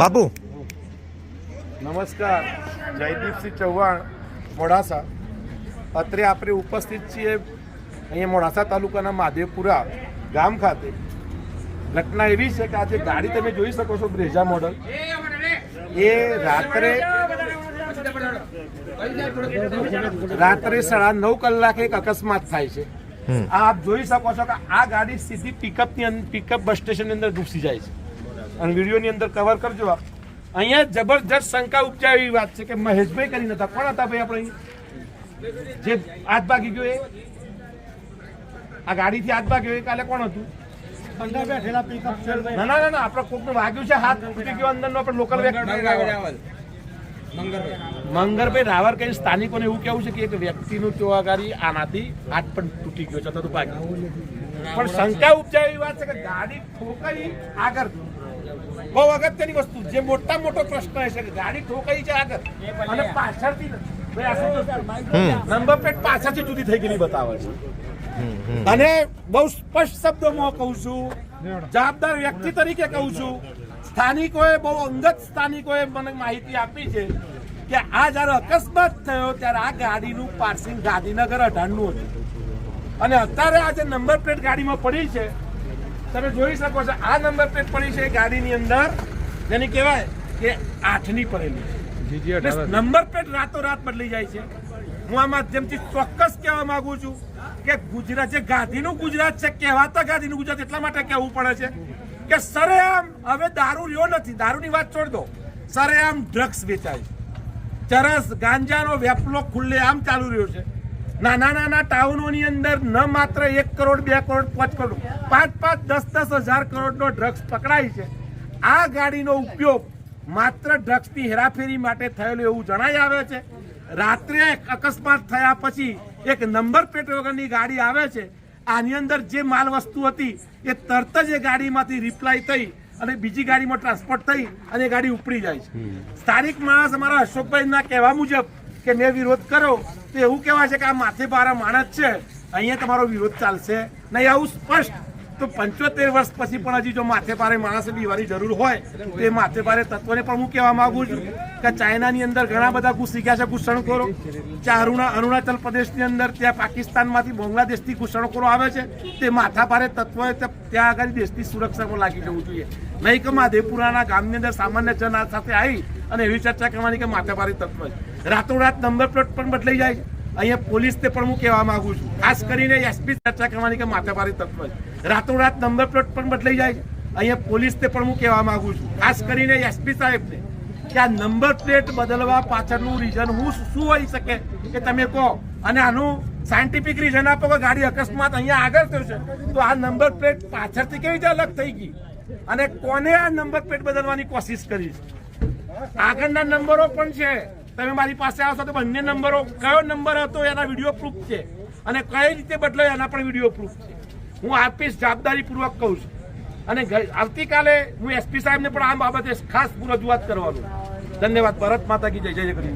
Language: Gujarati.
બાપુ નમસ્કાર. જયદીપસિંહ ચૌહાણ મોડાસા. અત્રે આપણે ઉપસ્થિત છીએ અહીંયા મોડાસા તાલુકાના મહાદેવપુરા ગામ ખાતે. ઘટના એવી છે કે આજે ગાડી તમે જોઈ શકો છો બ્રેઝા મોડલ. એ રાત્રે રાત્રે સાડા નવ કલાકે એક અકસ્માત થાય છે. આ આપ જોઈ શકો છો કે આ ગાડી સીધી પિકઅપની પિકઅપ બસ સ્ટેશનની અંદર ઘૂસી જાય છે. અને વિડીયોની અંદર કવર કરજો આપ. અહીંયા જબરજસ્ત શંકા ઉપજાય એવી વાત છે કે મહેશભાઈ કરી નતા કોણ હતા ભાઈ આપણે જે હાથ ભાગી ગયો એ? આ ગાડીથી હાથ ભાગ્યો એ કાલે કોણ હતું? ના ના ના આપણે કોકને વાગ્યું છે હાથ તૂટી ગયો અંદરનો આપણે લોકલ વ્યક્તિ મંગરભાઈ રાવર કઈ સ્થાનિકોને એવું કેવું છે કે એક વ્યક્તિનું ગાડી આનાથી હાથ પણ તૂટી ગયો તો પણ શંકા ઉપજાવી એવી વાત છે કે ગાડી ઠોકાઈ આગળ. બહુ અગત્યની વસ્તુ. જે મોટા મોટો પ્રશ્ન છે કે ગાડી ઠોકાઈ છે આગળ. અને પાછળથી? નંબર પ્લેટ પાછળથી જુદી થઈ ગયેલી બતાવે છે. અને બહુ સ્પષ્ટ શબ્દોમાં કહું છું જવાબદાર વ્યક્તિ તરીકે કહું છું સ્થાનિકોએ બહુ અંગત સ્થાનિકોએ મને માહિતી આપી છે કે આ જ્યારે અકસ્માત થયો ત્યારે આ ગાડીનું પાર્સિંગ ગાંધીનગર અઢારનું હતું. અને અત્યારે આ જે નંબર પ્લેટ ગાડીમાં પડી છે તમે જોઈ શકો છો આ નંબર પ્લેટ પડી છે ગાડીની અંદર. જેની કહેવાય કે આઠની પડેલી છે. નંબર પ્લેટ રાતોરાત બદલી જાય છે. હું આ માધ્યમથી ચોક્કસ કહેવા માંગુ છું કે ગુજરાત જે ગાંધીનું ગુજરાત છે કહેવાતા ગાંધીનું ગુજરાત એટલા માટે કહેવું પડે છે કે સરેઆમ હવે દારૂ રહ્યો નથી. દારૂની વાત છોડ દો. સરેઆમ ડ્રગ્સ વેચાય છે. ચરસ ગાંજાનો વેપલો ખુલ્લે આમ ચાલુ રહ્યો છે. નાના નાના ટાઉનોની અંદર ન માત્ર એક કરોડ બે કરોડ પાંચ કરોડ પાંચ પાંચ દસ દસ હજાર કરોડનો ડ્રગ્સ પકડાય છે. આ ગાડીનો ઉપયોગ માત્ર ડ્રગ્સની હેરાફેરી માટે થયેલું એવું જણાઈ આવે છે. રાત્રે અકસ્માત થયા પછી એક નંબર પ્લેટ વગરની ગાડી આવે છે. આની અંદર જે માલ વસ્તુ હતી એ તરત જ એ ગાડીમાંથી રિપ્લાય થઈ અને બીજી ગાડીમાં ટ્રાન્સપોર્ટ થઈ અને એ ગાડી ઉપડી જાય છે. સ્થાનિક માણસ અમારા અશોકભાઈના કહેવા મુજબ કે મેં વિરોધ કર્યો, તો એવું કહેવાય છે કે આ માથે બારા માણસ છે. અહીંયા તમારો વિરોધ ચાલશે. નહીં, આવું સ્પષ્ટ. તો પંચોતેર વર્ષ પછી પણ હજી જો માથે પારે માણસે બીવાની જરૂર હોય, તો એ માથે પારે તત્વને પણ હું કહેવા માંગુ છું કે ચાઇનાની અંદર ઘણા બધા ઘૂસી ગયા છે ઘૂસણખોરો. અરુણા, અરુણાચલ પ્રદેશની અંદર, ત્યાં પાકિસ્તાનમાંથી બાંગ્લાદેશથી ઘૂસણખોરો આવે છે, તે માથા પારે તત્વોએ ત્યાં આગળ દેશની સુરક્ષામાં લાગી જવું જોઈએ. નહીં કે માધેપુરાના ગામની અંદર સામાન્ય જન સાથે આવી અને એવી ચર્ચા કરવાની કે માથા પારે તત્વ છે. રાતોરાત નંબર પ્લેટ પણ બદલાઈ જાય છે. અહીંયા પોલીસને પણ હું કહેવા માંગુ છું. ખાસ કરીને એસપી ચર્ચા કરવાની કે માથાભારી તત્વ છે. રાતોરાત નંબર પ્લેટ પણ બદલાઈ જાય છે. અહીંયા પોલીસને પણ હું કહેવા માંગુ છું. ખાસ કરીને એસપી સાહેબને કે આ નંબર પ્લેટ બદલવા પાછળનું રીઝન હું શું હોઈ શકે કે તમે કહો. અને આનું સાયન્ટિફિક રીઝન આપો કે ગાડી અકસ્માત અહીંયા આગળ થયો છે. તો આ નંબર પ્લેટ પાછળથી કેવી રીતે અલગ થઈ ગઈ? અને કોને આ નંબર પ્લેટ બદલવાની કોશિશ કરી આગળના નંબરો પણ છે. તમે મારી પાસે આવશો તો બંને નંબરો, કયો નંબર હતો એના વીડિયો પ્રૂફ છે. અને કઈ રીતે બદલાય એના પણ વીડિયો પ્રૂફ છે. હું આપીશ, જવાબદારીપૂર્વક કહું છું. અને આવતીકાલે હું એસપી સાહેબને પણ આ બાબતે ખાસ રજૂઆત કરવાનું. ધન્યવાદ. ભારત માતા કી જય જય કરી